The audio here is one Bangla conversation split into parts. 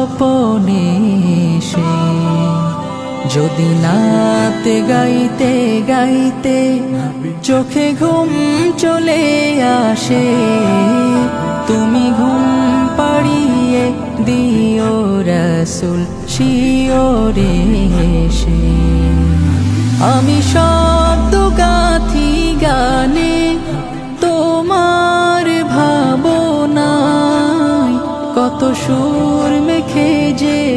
স্বপনে সে যদি নাতে গাইতে গাইতে চোখে ঘুম চলে আসে, তুমি ঘুম পাড়িয়ে দিও রসুল শিওরে সে আমি শব্দ গাথি গানে তোমার ভাবনায় কত সুর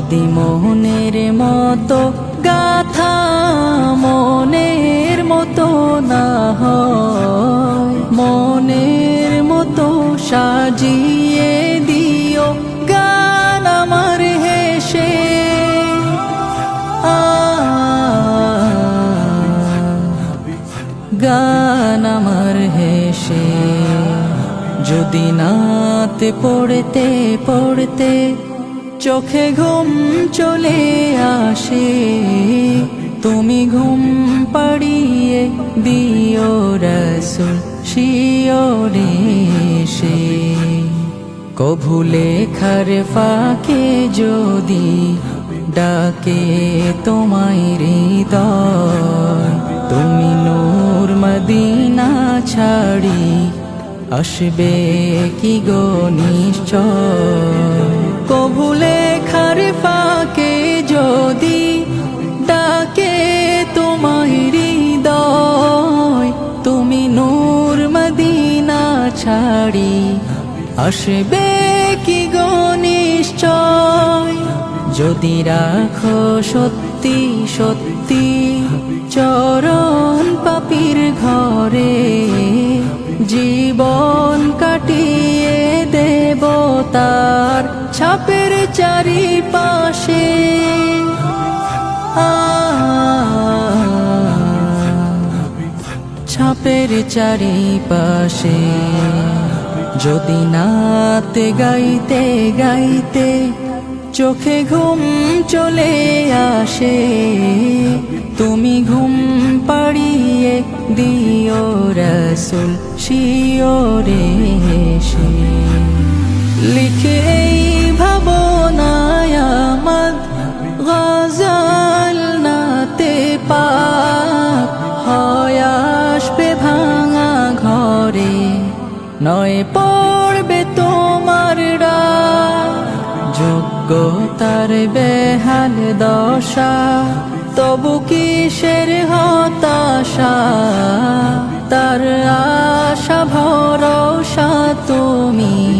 যদি মোহনের মতো গাথা মনের মতো না হয়, মনের মতো সাজিয়ে দিও গান আমার হেসে। গান আমার হেসে। যদি নাতে পড়তে পড়তে চোখে ঘুম চলে আসে। তুমি ঘুম পাড়িয়ে দিও রসুল শিওরে সে কভু লেখার ফাঁকে যদি ডাকে তোমায় হৃদয়, তুমি নূর মদিনা ছাড়ি, আসবে কি গো নিশ্চয়? লেখার ফাঁকে যদি ডাকে তোমায় হৃদয়, তুমি নূর মদিনা ছাড়ি। আসবে কি গো নিশ্চয়? যদি রাখো সত্যি সত্যি চরণ পাপির ঘরে, জীবন কাটিয়ে দেব ছাপের চারিপাশে। ছাপের চারিপাশে। যদি নাতে গাইতে গাইতে চোখে ঘুম চলে আসে, তুমি ঘুম পাড়িয়ে দিও রসুল শিওরে সে নয় পড়বে তোমার যোগ্য তার বেহাল দশা তবু কিসের হতাশা? তার আশা ভরসা তুমি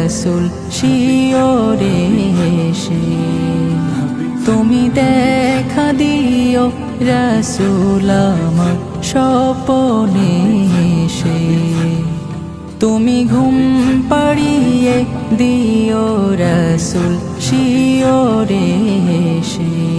রসুল শিওরে সে তুমি দেখা দিও রসুল আমার স্বপনে সে তুমি ঘুম পাড়িয়ে দিও রসুল শিওরে সে